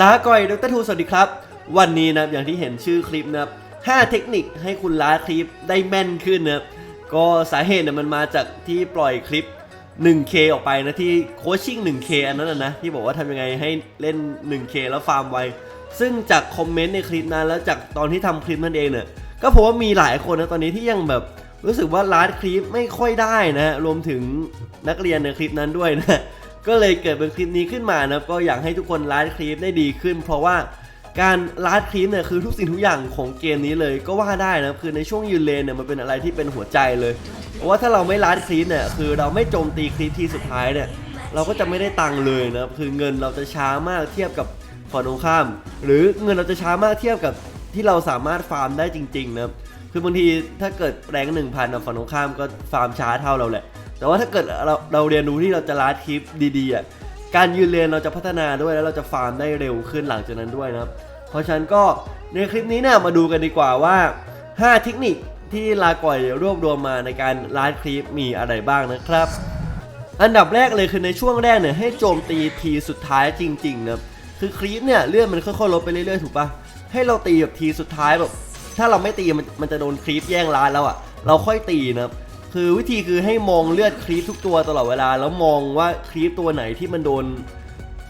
ลาก่อยดรทูสวัสดีครับ วันนี้นะอย่างที่เห็นชื่อคลิปนะครับ5เทคนิคให้คุณล้าคลิปได้แม่นขึ้นนะครับก็สาเหตุเนี่ยมันมาจากที่ปล่อยคลิป 1K ออกไปนะที่โคชชิ่ง 1K อันนั้นนะที่บอกว่าทำยังไงให้เล่น 1K แล้วฟาร์มไว ซึ่งจากคอมเมนต์ในคลิปนั้นแล้วจากตอนที่ทำคลิปนั่นเองเนี่ยก็พบว่ามีหลายคนนะตอนนี้ที่ยังแบบรู้สึกว่าล้าคลิปไม่ค่อยได้นะรวมถึงนักเรียนในคลิปนั้นด้วยนะ ก็เลยเกิดเป็นคลิปนี้ขึ้นมานะก็อยากให้ทุกคนไลฟ์คลิปได้ดีขึ้น เพราะว่าการไลฟ์คลิปเนี่ยคือทุกสิ่งทุกอย่างของเกมนี้เลยก็ว่าได้นะคือในช่วงยืนเลนเนี่ยมันเป็นอะไรที่เป็นหัวใจเลยเพราะว่าถ้าเราไม่ไลฟ์คลิปเนี่ยคือเราไม่โจมตีคลิปที่สุดท้ายเนี่ยเราก็จะไม่ได้ตังค์เลยนะคือเงินเราจะช้ามากเทียบกับฝั่งตรงข้าม หรือเงินเราจะช้ามากเทียบกับที่เราสามารถฟาร์มได้จริงๆนะคือบางทีถ้าเกิดแรงหนึ่งพันฝั่งตรงข้ามก็ฟาร์มช้าเท่าเราแหละ แต่ว่าถ้าเกิดเราเราเรียนรู้ที่เราจะลาดคลิปดีๆอะการยืนเรียนเราจะพัฒนาด้วยแล้วเราจะฟาร์มได้เร็วขึ้นหลังจากนั้นด้วยนะครับ เพราะฉะนั้นก็ในคลิปนี้เนี่ยมาดูกันดีกว่าว่า 5 เทคนิคที่ลาก่อยรวบรวมมาในการลาดคลิปมีอะไรบ้างนะครับ อันดับแรกเลยคือในช่วงแรกเนี่ยให้โจมตีทีสุดท้ายจริงๆนะคือคลิปเนี่ยเลื่อนมันค่อยๆลดไปเรื่อยๆถูกปะให้เราตีแบบทีสุดท้ายแบบถ้าเราไม่ตีมันมันจะโดนคลิปแย่งร้านแล้วอะเราค่อยตีนะ คือวิธีคือให้มองเลือดครีปทุกตัวตลอดเวลา แล้วมองว่าครีปตัวไหนที่มันโดน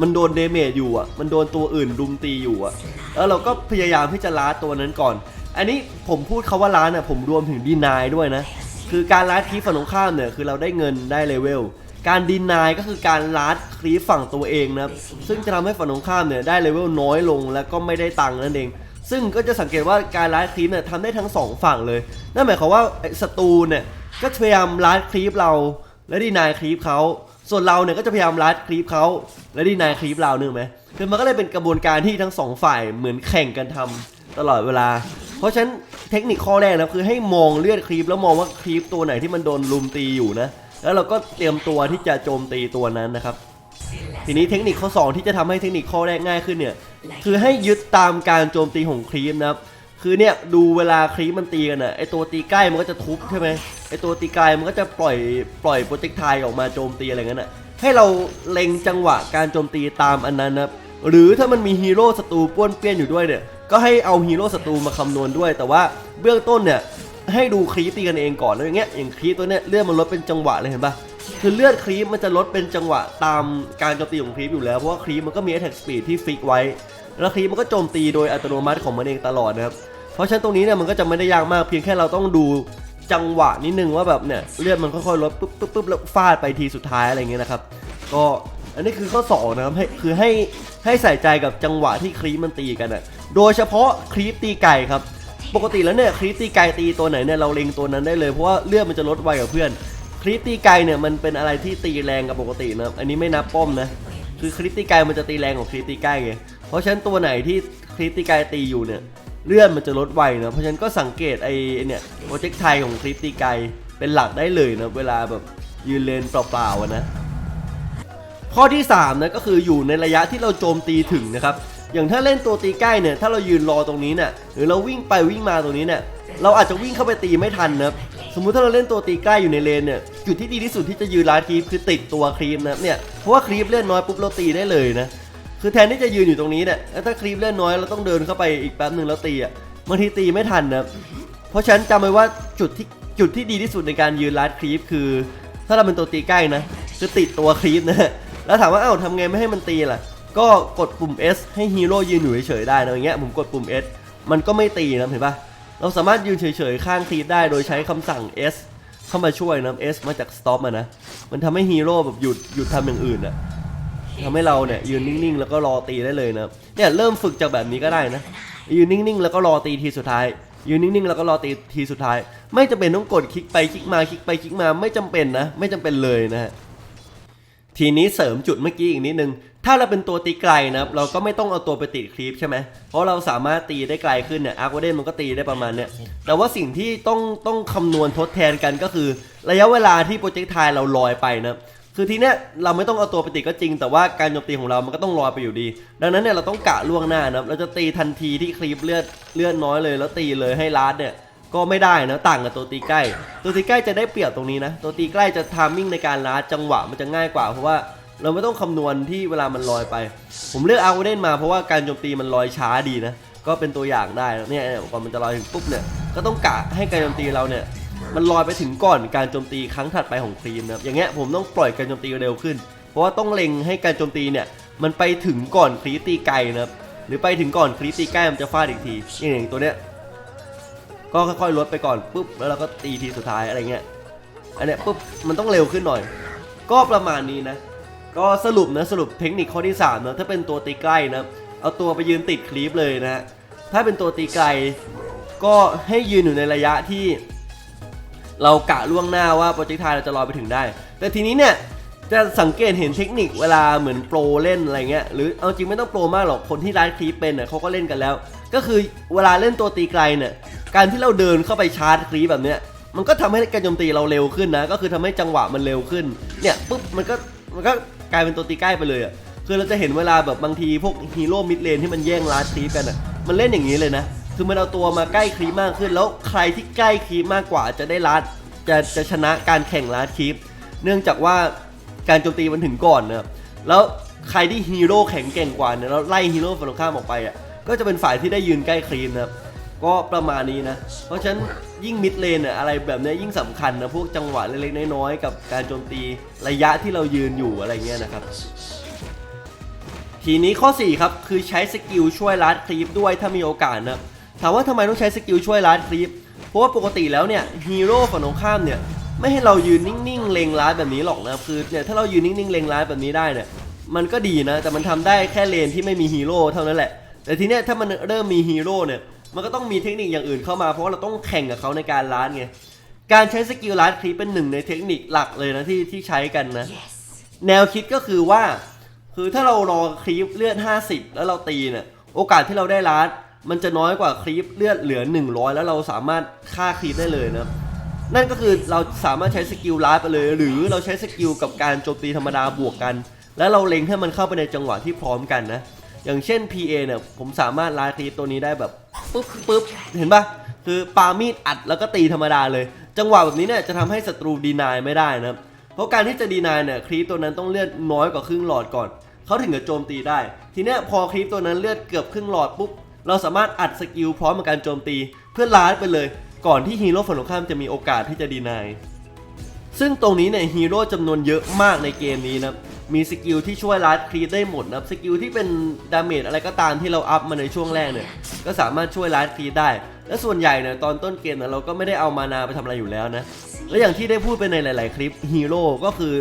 มันโดนเดเมจอยู่อะ มันโดนตัวอื่นรุมตีอยู่อะ แล้วเราก็พยายามที่จะล้าตัวนั้นก่อน อันนี้ผมพูดคาว่าล้าเนี่ยผมรวมถึงดีนายด้วยนะ คือการล้าครีปฝั่งตรงข้ามเนี่ยคือเราได้เงินได้เลเวล การดีนายก็คือการล้าครีปฝั่งตัวเองนะ ซึ่งจะทำให้ฝั่งตรงข้ามเนี่ยได้เลเวลน้อยลงแล้วก็ไม่ได้ตังค์นั่นเอง ซึ่งก็จะสังเกตว่าการล้าครีปเนี่ยทำได้ทั้งสองฝั่งเลย นั่นหมายความว่าไอ้ศัตรูเนี่ย ก็พยายามลัดคลิปเรา และดีนายคลิปเขาส่วนเราเนี่ยก็จะพยายามลัดคลิปเขาและดีนายคลิปเราเนึกไหมคือมันก็เลยเป็นกระบวนการที่ทั้งสองฝ่ายเหมือนแข่งกันทำตลอดเวลา เพราะฉะนั้นเทคนิคข้อแรกนะคือให้มองเลือดคลิปแล้วมองว่าคลิปตัวไหนที่มันโดนลุมตีอยู่นะ แล้วเราก็เตรียมตัวที่จะโจมตีตัวนั้นนะครับ ทีนี้เทคนิคข้อ 2 ที่จะทำให้เทคนิคข้อแรกง่ายขึ้นเนี่ย คือให้ยึดตามการโจมตีของครีมนะครับ คือเนี่ยดูเวลาครีมมันตีกันอะไอตัวตีใกล้มันก็จะทุบใช่ไหมไอตัวตีไกลมันก็จะปล่อยปล่อยโปรเจกต์ไทออกมาโจมตีอะไรเงี้ยน่ะให้เราเล็งจังหวะการโจมตีตามอันนั้นนับหรือถ้ามันมีฮีโร่ศัตรูป้วนเปี้ยนอยู่ด้วยเนี่ยก็ให้เอาฮีโร่ศัตรูมาคำนวณด้วย แต่ว่าเบื้องต้นเนี่ยให้ดูครีปตีกันเองก่อนแล้วอย่างเงี้ยอย่างครีปตัวเนี้ยเลื่อดมันลดเป็นจังหวะเลยเห็นปะ คือเลือดครีปมันจะลดเป็นจังหวะตามการโจมตีของครีปอยู่แล้ว เพราะว่าครีปมันก็มี attack speed ที่ฟิกไว้ แล้วครีปมันก็โจมตีโดยอัตโนมัติของมันเองตลอดนะครับ เพราะฉะนั้นตรงนี้เนี่ยมันก็จะไม่ได้ยากมากเพียงแค่เราต้องดูจังหวะนิดนึงว่าแบบเนี่ยเลือดมันค่อยๆลดปุ๊บปุ๊บปุ๊บแล้วฟาดไปทีสุดท้ายอะไรเงี้ยนะครับก็อันนี้คือข้อสองนะครับให้คือให้ให้ใส่ใจกับจังหวะที่ครีปมันตีกันอะโดยเฉพาะครีปตีไก่ครับปกติแล้วเนี่ยครีปตีไก่ตีตัวไหนเนี่ยเราเล็งตัวนั้นได้เลยเพราะว่าเลือดมันจะลดไวกว่าเพื่อน คริสตีไกลเนี่ยมันเป็นอะไรที่ตีแรงกับปกตินะอันนี้ไม่นับป้อมนะคือคริสตีไกลมันจะตีแรงกว่าคริสตีใกล้ไงเพราะฉะนั้นตัวไหนที่คริสตีไกลตีอยู่เนี่ยเลื่อนมันจะลดไวนะเพราะฉะนั้นก็สังเกตไอ้เนี่ยโปรเจกต์ไทยของคริสตีไกลเป็นหลักได้เลยนะเวลาแบบยืนเลนเปล่าๆนะข้อที่3นะก็คืออยู่ในระยะที่เราโจมตีถึงนะครับอย่างถ้าเล่นตัวตีใกล้เนี่ยถ้าเรายืนรอตรงนี้เนี่ยหรือเราวิ่งไปวิ่งมาตรงนี้เนี่ยเราอาจจะวิ่งเข้าไปตีไม่ทันนะ สมมุติถ้าเราเล่นตัวตีใกล้อยู่ในเลนเนี่ยจุดที่ดีที่สุดที่จะยืนลาดครีปคือติดตัวครีปนะเนี่ยเพราะว่าครีปเลื่อนน้อยปุ๊บเราตีได้เลยนะคือแทนที่จะยืนอยู่ตรงนี้เนี่ยถ้าครีปเลื่อนน้อยเราต้องเดินเข้าไปอีกแป๊บหนึ่งแล้วตีอะบางทีตีไม่ทันนะเพราะฉะนั้นจำไว้ว่าจุดที่จุดที่ดีที่สุดในการยืนลาดครีปคือ ถ้าเราเป็นตัวตีใกล้นะคือติดตัวครีปนะแล้วถามว่าเอ้าทำไงไม่ให้มันตีล่ะก็กดปุ่ม S ให้ฮีโร่ยืนอยู่เฉยๆได้นะอย่างเงี้ยผมกดปุ่ม S มันก็ไม่ตีนะเห็นปะ เราสามารถยืนเฉยๆ ข้างครีปได้โดยใช้คำสั่ง S เข้ามาช่วยนะ S มาจาก stop นะ มันทำให้ฮีโร่แบบหยุดหยุดทำอย่างอื่นอะทำให้เราเนี่ยยืนนิ่งๆ แล้วก็รอตีได้เลยนะเนี่ยเริ่มฝึกจากแบบนี้ก็ได้นะยืนนิ่งๆ แล้วก็รอตีทีสุดท้ายยืนนิ่งๆ แล้วก็รอตีทีสุดท้าย ไม่จำเป็นต้องกดคลิกไปคลิกมาคลิกไปคลิกมาไม่จำเป็นนะ ไม่จำเป็นเลยนะฮะทีนี้เสริมจุดเมื่อกี้อีกนิดนึง ถ้าเราเป็นตัวตีไกลนะครับเราก็ไม่ต้องเอาตัวไปติดคลิปใช่ไหมเพราะเราสามารถตีได้ไกลขึ้นเนี่ยอาร์ควเดนมันก็ตีได้ประมาณเนี้ยแต่ว่าสิ่งที่ต้องต้องคำนวณทดแทนกันก็คือ ระยะเวลาที่โปรเจกต์ไทยเราลอยไปนะคือทีเนี้ยเราไม่ต้องเอาตัวไปติดก็จริง แต่ว่าการโจมตีของเรามันก็ต้องลอยไปอยู่ดี ดังนั้นเนี่ยเราต้องกะล่วงหน้านะเราจะตีทันทีที่คลิปเลือดเลือดน้อยเลย แล้วตีเลยให้ลาดเนี่ยก็ไม่ได้นะต่างกับตัวตีใกล้ ตัวตีใกล้จะได้เปรียบตรงนี้นะ ตัวตีใกล้จะทามมิ่งในการลาดจังหวะมันจะง่ายกว่าเพราะว่า เราไม่ต้องคำนวณที่เวลามันลอยไป ผมเลือกอาร์เดนมาเพราะว่าการโจมตีมันลอยช้าดีนะ ก็เป็นตัวอย่างได้เนี่ยก่อนมันจะลอยถึงปุ๊บเนี่ย ก็ต้องกะให้การโจมตีเราเนี่ย มันลอยไปถึงก่อนการโจมตีครั้งถัดไปของครีมนะครับ อย่างเงี้ยผมต้องปล่อยการโจมตีเร็วขึ้น เพราะว่าต้องเล็งให้การโจมตีเนี่ย มันไปถึงก่อนครีตีไกลนะครับ หรือไปถึงก่อนครีตีใกล้มันจะฟาดอีกที อย่างตัวเนี้ย ก็ค่อยๆลดไปก่อนปุ๊บ แล้วเราก็ตีทีสุดท้ายอะไรเงี้ย อันเนี้ยปุ๊บ มันต้องเร็วขึ้นหน่อย ก็ประมาณนี้นะ ก็สรุปนะสรุปเทคนิคข้อที่3นะถ้าเป็นตัวตีใกล้นะเอาตัวไปยืนติดคลีปเลยนะถ้าเป็นตัวตีไกลก็ให้ยืนอยู่ในระยะที่ เรากะล่วงหน้าว่าโปรเจกต์ไทเราจะลอยไปถึงได้ แต่ทีนี้เนี่ยจะสังเกตเห็นเทคนิคเวลาเหมือนโปรเล่นอะไรเงี้ยหรือเอาจริงไม่ต้องโปรมากหรอกคนที่ร้านคลีปเป็นเน่ยเขาก็เล่นกันแล้ว ก็คือเวลาเล่นตัวตีไกลเนี่ยการที่เราเดินเข้าไปชาร์จคลีปแบบเนี้ยมันก็ทำให้การโจมตีเราเร็วขึ้นนะ ก็คือทำให้จังหวะมันเร็วขึ้นเนี่ยปุ๊บมันก็มันก็ กลายเป็นตัวตีใกล้ไปเลยอะคือเราจะเห็นเวลาแบบบางทีพวกฮีโร่มิดเลนที่มันแย่งลาดคลีปกันอะมันเล่นอย่างนี้เลยนะคือมันเอาตัวมาใกล้คลีมากขึ้น แล้วใครที่ใกล้คลีมากกว่าจะได้ลาดจะจะชนะการแข่งลาดคลีปเนื่องจากว่าการโจมตีมันถึงก่อนนะแล้วใครที่ฮีโร่แข็งเก่งกว่าเนี่ยแล้วไล่ฮีโร่ฝั่งตรงข้ามออกไปอะก็จะเป็นฝ่ายที่ได้ยืนใกล้ครีมนะครับ ก็ประมาณนี้นะ เพราะฉะนั้นยิ่งมิดเลนอะอะไรแบบนี้ยิ่งสำคัญนะพวกจังหวะเล็กๆน้อยๆกับการโจมตีระยะที่เรายืนอยู่อะไรเงี้ยนะครับ ทีนี้ข้อ 4 ครับ คือใช้สกิลช่วยลัดคลิปด้วยถ้ามีโอกาสนะถามว่าทำไมต้องใช้สกิลช่วยลัดคลิปเพราะว่าปกติแล้วเนี่ยฮีโร่ฝั่งตรงข้ามเนี่ยไม่ให้เรายืนนิ่งๆ เล็งลัดแบบนี้หรอกนะคือเนี่ยถ้าเรายืนนิ่งๆเล็งลัดแบบนี้ได้เนี่ยมันก็ดีนะแต่มันทำได้แค่เลนที่ไม่มีฮีโร่เท่านั้นแหละแต่ทีเนี้ยถ้ามันเริ่มมีฮีโร่เนี่ย มันก็ต้องมีเทคนิคอย่างอื่นเข้ามาเพราะว่าเราต้องแข่งกับเขาในการลัดไง การใช้สกิลลัดคลิปเป็นหนึ่งในเทคนิคหลักเลยนะที่ที่ใช้กันนะแนวคิดก็คือว่า คือถ้าเรารอคลิปเลือด 50 แล้วเราตีเนี่ยโอกาสที่เราได้ลัดมันจะน้อยกว่าคลิปเลือดเหลือ 100 แล้วเราสามารถฆ่าคลิปได้เลยนะนั่นก็คือเราสามารถใช้สกิลลัดไปเลย หรือเราใช้สกิลกับการโจมตีธรรมดาบวกกัน แล้วเราเล็งให้มันเข้าไปในจังหวะที่พร้อมกันนะ อย่างเช่น PA เนี่ยผมสามารถลัดคลิปตัวนี้ได้แบบ ปุ๊บปุ๊บเห็นปะคือปามีดอัดแล้วก็ตีธรรมดาเลย จังหวะแบบนี้เนี่ยจะทำให้ศัตรูดีนายไม่ได้นะครับเพราะการที่จะดีนายเนี่ยครีปตัวนั้นต้องเลือดน้อยกว่าครึ่งหลอดก่อนเขาถึงจะโจมตีได้ ทีเนี้ยพอครีปตัวนั้นเลือดเกือบครึ่งหลอดปุ๊บเราสามารถอัดสกิลพร้อมกับการโจมตี เพื่อล้านไปเลย ก่อนที่ฮีโร่ฝั่งตรงข้ามจะมีโอกาสที่จะดีนายซึ่งตรงนี้เนี่ยฮีโร่จำนวนเยอะมากในเกมนี้นะครับ มีสกิลที่ช่วยลัดครีปได้หมดนะครับสกิลที่เป็นดาเมจอะไรก็ตามที่เราอัพมาในช่วงแรกเนี่ยก็สามารถช่วยลัดครีปได้ และส่วนใหญ่เนี่ยตอนต้นเกมเนี่ยเราก็ไม่ได้เอามานาไปทำอะไรอยู่แล้วนะและอย่างที่ได้พูดไปในหลาย ๆ คลิปฮีโร่ก็คือ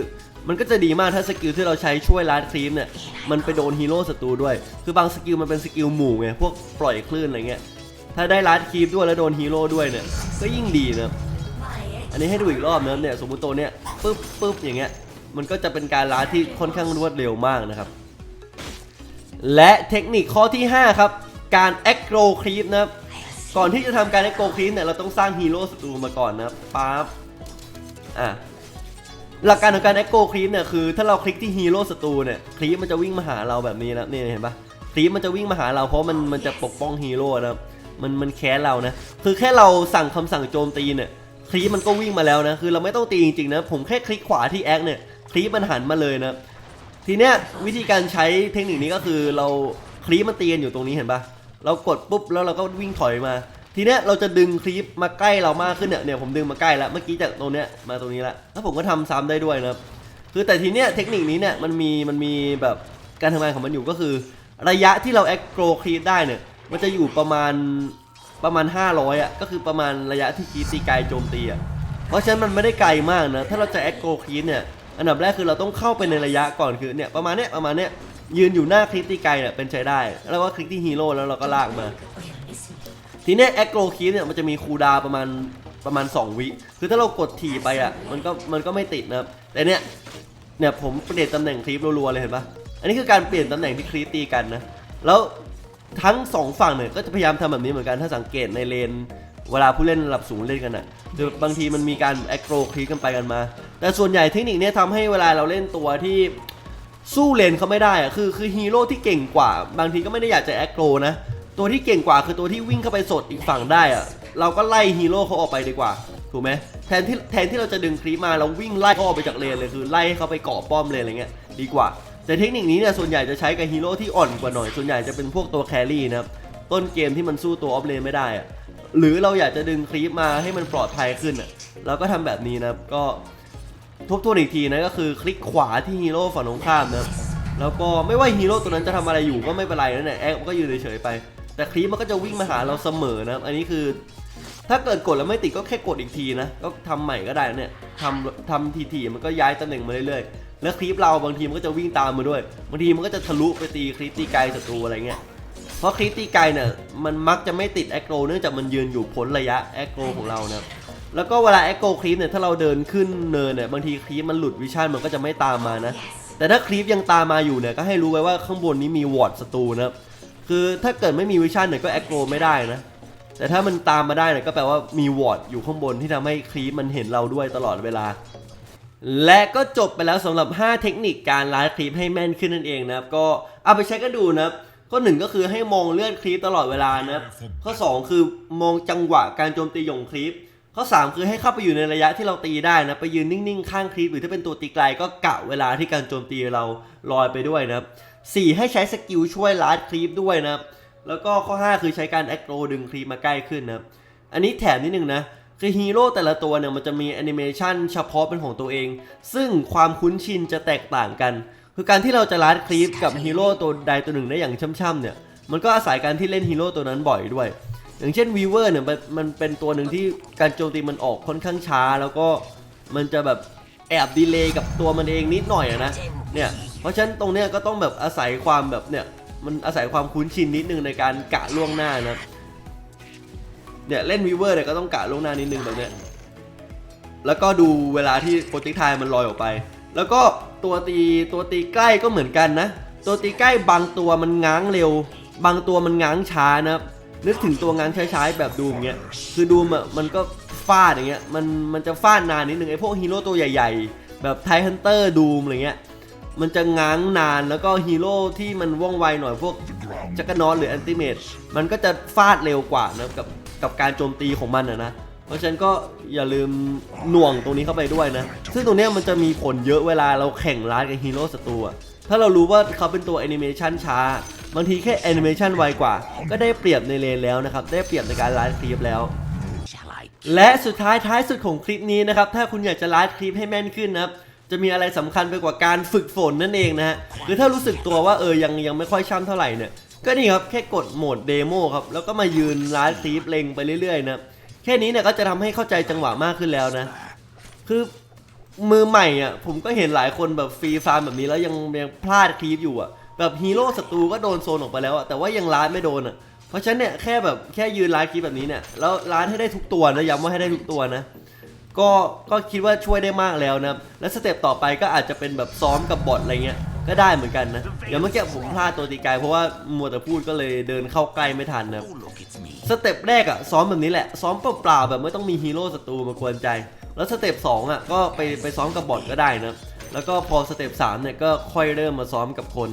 มันก็จะดีมากถ้าสกิลที่เราใช้ช่วยลัดครีปเนี่ยมันไปโดนฮีโร่ศัตรูด้วย คือบางสกิลมันเป็นสกิลหมู่ไงพวกปล่อยคลื่นอะไรเงี้ยถ้าได้ลัดครีปด้วยแล้วโดนฮีโร่ด้วยเนี่ยก็ยิ่งดีนะอันนี้ให้ดูอีกรอบนะเนี่ยสมมติตัวเนี้ยปึ๊บปึ๊บอย่างเงี้ย มันก็จะเป็นการล้าที่ค่อนข้างรวดเร็วมากนะครับ และเทคนิคข้อที่ 5 ครับ การแอคโ o ครีปนะครับก่อนที่จะทำการแอคโ o ครีปเนี่ยเราต้องสร้างฮีโร่ศัตรูมาก่อนนะครับปั๊บอะหลักการของการแอคโ o ครีปเนี่ยคือถ้าเราคลิกที่ฮีโร่ศัตรูเนี่ยครีปมันจะวิ่งมาหาเราแบบนี้นะนี่เห็นปะครีปมันจะวิ่งมาหาเราเพราะมันมันจะปกป้องฮีโร่นะครับมันมันแค้นเรานะคือแค่เราสั่งคำสั่งโจมตีเนี่ยครีปมันก็วิ่งมาแล้วนะ คือเราไม่ต้องตีจริงๆนะ ผมแค่คลิกขวาที่แอคเนี่ย ครีปมันหันมาเลยนะทีเนี้ยวิธีการใช้เทคนิคนี้ก็คือเราคลีปมันตีกันอยู่ตรงนี้เห็นปะเรากดปุ๊บแล้วเราก็วิ่งถอยมา ทีเนี้ยเราจะดึงคลีปมาใกล้เรามากขึ้นเนี่ยเนี่ยผมดึงมาใกล้แล้วเมื่อกี้จากตรงเนี้ยมาตรงนี้ละแล้วผมก็ทำซ้ำได้ด้วยนะคือแต่ทีเนี้ยเทคนิคนี้เนี่ยมันมีมันมีแบบการทำงานของมันอยู่ก็คือ ระยะที่เราแอคโกรคลีปได้เนี่ยมันจะอยู่ประมาณประมาณ 500อะก็คือประมาณระยะที่คลีปตีไกลโจมตีอะเพราะฉะนั้นมันไม่ได้ไกลมากนะถ้าเราจะแอคโกรคีเนี่ย อันดับแรกคือเราต้องเข้าไปในระยะก่อนคือเนี่ยประมาณเนี้ยประมาณเนี้ยยืนอยู่หน้าคลิปตีไกลเนี่ยเป็นใช้ได้ แล้วก็คลิกที่ฮีโร่แล้วเราก็ลากมา ทีเนี้ยแอคโกรคีเนี่ยมันจะมีคูดาประมาณประมาณ 2 วิ คือถ้าเรากดถี่ไปอะมันก็มันก็ไม่ติดนะครับ แต่เนี้ยเนี่ยผมเปลี่ยนตำแหน่งคลิปรัวๆเลยเห็นปะอันนี้คือการเปลี่ยนตำแหน่งที่คลิปตีกันนะ แล้วทั้งสองฝั่งเนี่ยก็จะพยายามทำแบบนี้เหมือนกันถ้าสังเกตในเลนเวลาผู้เล่นระดับสูงเล่นกันอะคือบางทีมันมีการแอคโกรคลิกกันไปกันมา แต่ส่วนใหญ่เทคนิคเนี้ยทำให้เวลาเราเล่นตัวที่สู้เลนเขาไม่ได้อะคือคือฮีโร่ที่เก่งกว่า บางทีก็ไม่ได้อยากจะแอคโรนะ ตัวที่เก่งกว่าคือตัวที่วิ่งเข้าไปสดอีกฝั่งได้อะเราก็ไล่ฮีโร่เขาออกไปดีกว่า ถูกไหมแทนที่แทนที่เราจะดึงคลิปมาเราวิ่งไล่เขาออกไปจากเลนเลยคือไล่ให้เขาไปเกาะป้อมเลนอะไรเงี้ยดีกว่า แต่เทคนิคนี้เนี่ยส่วนใหญ่จะใช้กับฮีโร่ที่อ่อนกว่าหน่อย ส่วนใหญ่จะเป็นพวกตัวแครี่นะครับต้นเกมที่มันสู้ตัวออฟเลนไม่ได้อะหรือเราอยากจะดึงคลิปมาให้มันปลอดภัยขึ้นอะเราก็ทำแบบนี้นะครับก็ ทบทวนอีกทีนะก็คือคลิกขวาที่ฮีโร่ฝั่งตรงข้ามนะแล้วก็ไม่ว่าฮีโร่ตัวนั้นจะทำอะไรอยู่ก็ไม่เป็นไรนั่นแหละแอคก็ยืนเฉยๆไป แต่คลิปมันก็จะวิ่งมาหาเราเสมอนะอันนี้คือ ถ้าเกิดกดแล้วไม่ติดก็แค่กดอีกทีนะก็ทำใหม่ก็ได้นะเนี่ยทำทำทีๆมันก็ย้ายตำแหน่งมาเรื่อยๆแล้วคลิปเราบางทีมันก็จะวิ่งตามมาด้วยบางทีมันก็จะทะลุไปตีคลิปตีไกลศัตรูอะไรเงี้ยเพราะคลิปตีไกลเนี่ยมันมักจะไม่ติดแอคโกรเนื่องจากมันยืนอยู่พ้นระยะแอคโกรของเรานะ แล้วก็เวลาแอคโกรคลิปเนี่ยถ้าเราเดินขึ้นเนินเนี่ยบางทีคลิปมันหลุดวิชั่นมันก็จะไม่ตามมานะ แต่ถ้าคลิปยังตามมาอยู่เนี่ยก็ให้รู้ไว้ว่าข้างบนนี้มีวอร์ดศัตรูนะครับคือถ้าเกิดไม่มีวิชั่นเนี่ยก็แอคโกรไม่ได้นะแต่ถ้ามันตามมาได้เนี่ยก็แปลว่ามีวอร์ดอยู่ข้างบนที่ทำให้คลิปมันเห็นเราด้วยตลอดเวลา และก็จบไปแล้วสำหรับ 5 เทคนิคการไลฟ์คลิปให้แม่นขึ้นนั่นเองนะครับก็เอาไปใช้กันดูนะครับข้อหนึ่งก็คือให้มองเลื่อนคลิปตลอดเวลานะครับข้อ 2 คือมองจังหวะการโจมตีของคลิป ข้อ 3 คือให้เข้าไปอยู่ในระยะที่เราตีได้นะ ไปยืนนิ่งๆ ข้างคลิปหรือถ้าเป็นตัวตีไกลก็กะเวลาที่การโจมตีเราลอยไปด้วยนะครับ4ให้ใช้สกิลช่วยลัดคลิปด้วยนะแล้วก็ข้อ 5 คือใช้การแอคโรดึงคลิปมาใกล้ขึ้นนะอันนี้แถมนิดนึงนะคือฮีโร่แต่ละตัวเนี่ยมันจะมีแอนิเมชันเฉพาะเป็นของตัวเอง ซึ่งความคุ้นชินจะแตกต่างกัน คือการที่เราจะลัดคลิปกับฮีโร่ตัวใดตัวหนึ่งได้อย่างช่ำๆเนี่ยมันก็อาศัยการที่เล่นฮีโร่ตัวนั้นบ่อยด้วย อย่างเช่นวีเวอร์เนี่ยมันมันเป็นตัวหนึ่งที่การโจมตีมันออกค่อนข้างช้า แล้วก็มันจะแบบแอบดีเลย์กับตัวมันเองนิดหน่อยอะนะเนี่ยเพราะฉะนั้นตรงเนี้ยก็ต้องแบบอาศัยความแบบเนี่ยมันอาศัยความคุ้นชินนิดนึงในการกะล่วงหน้านะเนี่ยเล่นวีเวอร์เนี่ยก็ต้องกะล่วงหน้านิดนึงแบบเนี้ยแล้วก็ดูเวลาที่โปรเจกต์ไทมันลอยออกไป แล้วก็ตัวตีตัวตีใกล้ก็เหมือนกันนะ ตัวตีใกล้บางตัวมันง้างเร็ว บางตัวมันง้างช้านะครับ นึกถึงตัวง้างช้าๆแบบดูมเงี้ย คือดูมอะมันก็ฟาดอย่างเงี้ย มันมันจะฟาดนานนิดนึงไอ้พวกฮีโร่ตัวใหญ่ๆ แบบไทฮันเตอร์ดูมอะไรเงี้ย มันจะง้างนานแล้วก็ฮีโร่ที่มันว่องไวหน่อยพวกจักรนอนหรือแอนติเมตมันก็จะฟาดเร็วกว่านะกับกับการโจมตีของมันอะนะ เพราะฉะนั้นก็อย่าลืมหน่วงตรงนี้เข้าไปด้วยนะ ซึ่งตรงนี้มันจะมีผลเยอะเวลาเราแข่งร้านกับฮีโร่ศัตรูอะถ้าเรารู้ว่าเขาเป็นตัวแอนิเมชันช้า บางทีแค่แอนิเมชันไวกว่า ก็ได้เปรียบในเลนแล้วนะครับ ได้เปรียบในการไลฟ์คลิปแล้ว Shall I และสุดท้ายท้ายสุดของคลิปนี้นะครับ ถ้าคุณอยากจะไลฟ์คลิปให้แม่นขึ้นนะครับจะมีอะไรสำคัญไปกว่าการฝึกฝนนั่นเองนะฮะคือถ้ารู้สึกตัวว่าเออยังยังไม่ค่อยช่ำเท่าไหร่เนี่ยก็นี่ครับแค่กดโหมดเดโมครับแล้วก็มายืนไลฟ์คลิปเล็งไปเรื่อยๆนะแค่นี้เนี่ยก็จะทำให้เข้าใจจังหวะมากขึ้นแล้วนะ คือมือใหม่อะผมก็เห็นหลายคนแบบฟรีฟาร์มแบบนี้แล้วยังยังพลาดคลิปอยู่อะ แบบฮีโร่ศัตรูก็โดนโซนออกไปแล้วอะแต่ว่ายังล้านไม่โดนอะเพราะฉะนั้นเนี่ยแค่แบบแค่ยืนล้านคลิปแบบนี้เนี่ยแล้วล้านให้ได้ทุกตัวนะย้ำว่าให้ได้ทุกตัวนะก็ก็คิดว่าช่วยได้มากแล้วนะและสเต็ปต่อไปก็อาจจะเป็นแบบซ้อมกับบอทอะไรเงี้ยก็ได้เหมือนกันนะอย่างเมื่อกี้ผมพลาดตัวตีไกลเพราะว่ามัวแต่พูดก็เลยเดินเข้าใกล้ไม่ทันนะสเต็ปแรกอะซ้อมแบบนี้แหละ ซ้อมเปล่าๆแบบไม่ต้องมีฮีโร่ศัตรูมากวนใจ แล้วสเต็ปสองอะก็ไปไปซ้อมกับบอทก็ได้นะแล้วก็พอสเต็ปสามเนี่ยก็ค่อยเริ่มมาซ้อมกับคน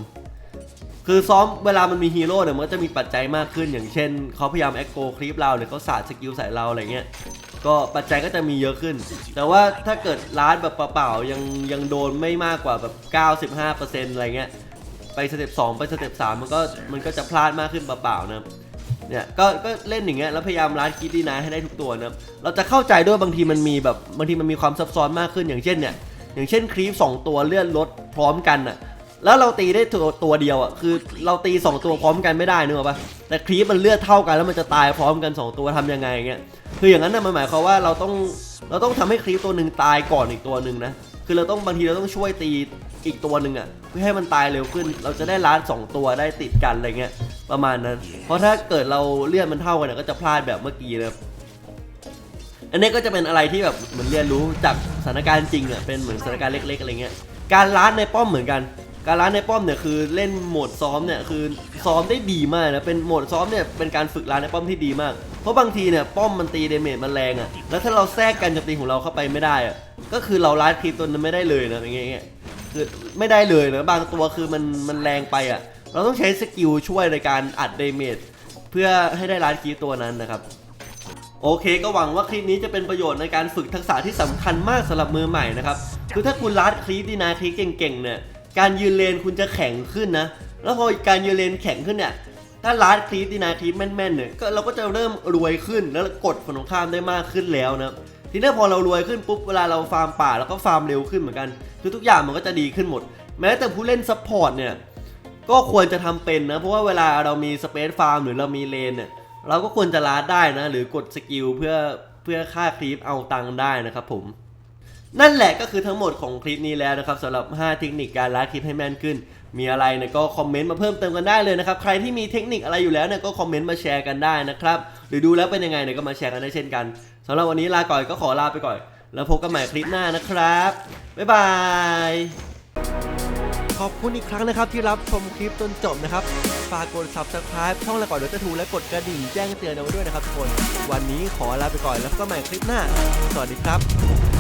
คือซ้อมเวลามันมีฮีโร่เนี่ยมันก็จะมีปัจจัยมากขึ้น อย่างเช่นเขาพยายามแอคโกคลิปเราหรือเขาสาดสกิลใส่เราอะไรเงี้ยก็ปัจจัยก็จะมีเยอะขึ้น แต่ว่าถ้าเกิดร้านแบบเปล่าๆยังยังโดนไม่มากกว่าแบบ 95%อะไรเงี้ยไปสเต็ป2ไปสเต็ป3มันก็มันก็จะพลาดมากขึ้นเปล่าๆนะเนี่ยก็ก็เล่นอย่างเงี้ยแล้วพยายามร้านคิดดีนะให้ได้ทุกตัวนะเราจะเข้าใจด้วยบางทีมันมีแบบบางทีมันมีความซับซ้อนมากขึ้นอย่างเช่นเนี่ยอย่างเช่นครีปสองตัวเลื่อนรถพร้อมกันอะ แล้วเราตีได้ตัวตัวเดียวอะคือเราตีสองตัวพร้อมกันไม่ได้นึกออกปะแต่ครีปมันเลือดเท่ากันแล้วมันจะตายพร้อมกันสองตัวทำยังไงอย่างเงี้ยคืออย่างนั้นนะมันหมายความว่าเราต้องเราต้องทำให้ครีปตัวหนึ่งตายก่อนอีกตัวหนึ่งนะคือเราต้องบางทีเราต้องช่วยตีอีกตัวหนึ่งอะเพื่อให้มันตายเร็วขึ้น เราจะได้ล้านสองตัวได้ติดกันอะไรเงี้ยประมาณนั้น เพราะถ้าเกิดเราเลือนมันเท่ากันเนี่ยก็จะพลาดแบบเมื่อกี้นะอันนี้ก็จะเป็นอะไรที่แบบเหมือนเรียนรู้จากสถานการณ์จริงอะเป็นเหมือนสถานการณ์เล็ก ๆอะไรเงี้ยการล้านในป้อมเหมือนกัน การล้านในป้อมเนี่ยคือเล่นโหมดซ้อมเนี่ยคือซ้อมได้ดีมากนะเป็นโหมดซ้อมเนี่ยเป็นการฝึกล้านในป้อมที่ดีมาก เพราะบางทีเนี่ยป้อมมันตีเดเมจมันแรงอะแล้วถ้าเราแทรกการโจมตีของเราเข้าไปไม่ได้อะก็คือเราล้านคลิปตัวนั้นไม่ได้เลยนะอย่างเงี้ยคือไม่ได้เลยนะบางตัวคือมันมันแรงไปอะเราต้องใช้สกิลช่วยในการอัดเดเมจเพื่อให้ได้ล้านคีย์ตัวนั้นนะครับโอเคก็หวังว่าคลิปนี้จะเป็นประโยชน์ในการฝึกทักษะที่สำคัญมากสำหรับมือใหม่นะครับคือถ้าคุณลัดคลิปดีนะคลิปเก่งๆเนี่ย การยืนเลนคุณจะแข็งขึ้นนะ แล้วพอการยืนเลนแข็งขึ้นเนี่ยถ้าลัดคลิปดีนาคลิปแม่นๆเนี่ยก็เราก็จะเริ่มรวยขึ้นแล้วกดฝั่งตรงข้ามได้มากขึ้นแล้วนะทีนี้พอเรารวยขึ้นปุ๊บเวลาเราฟาร์มป่าแล้วก็ฟาร์มเร็วขึ้นเหมือนกันคือทุกอย่างมันก็จะดีขึ้นหมด แม้แต่ผู้เล่นซัพพอร์ตเนี่ยก็ควรจะทำเป็นนะ เพราะว่าเวลาเรามีสเปซฟาร์มหรือเรามีเลนเนี่ยเราก็ควรจะลาดได้นะ หรือกดสกิลเพื่อเพื่อฆ่าคลิปเอาตังค์ได้นะครับผม นั่นแหละก็คือทั้งหมดของคลิปนี้แล้วนะครับสำหรับ 5 เทคนิคการลาดคลิปให้แม่นขึ้น มีอะไรเนี่ยก็คอมเมนต์มาเพิ่มเติมกันได้เลยนะครับใครที่มีเทคนิคอะไรอยู่แล้วเนี่ยก็คอมเมนต์มาแชร์กันได้นะครับหรือดูแล้วเป็นยังไงเนี่ยก็มาแชร์กันได้เช่นกันสำหรับวันนี้ลาก่อนก็ขอลาไปก่อน แล้วพบกันใหม่คลิปหน้านะครับบ๊ายบายขอบคุณอีกครั้งนะครับที่รับชมคลิปจนจบนะครับฝากกด subscribe ช่องละก่อนเดี๋ยวจะถูและกดกระดิ่งแจ้งเตือนเอาไว้ด้วยนะครับทุกคน วันนี้ขอลาไปก่อนแล้วพบกันใหม่คลิปหน้า สวัสดีครับ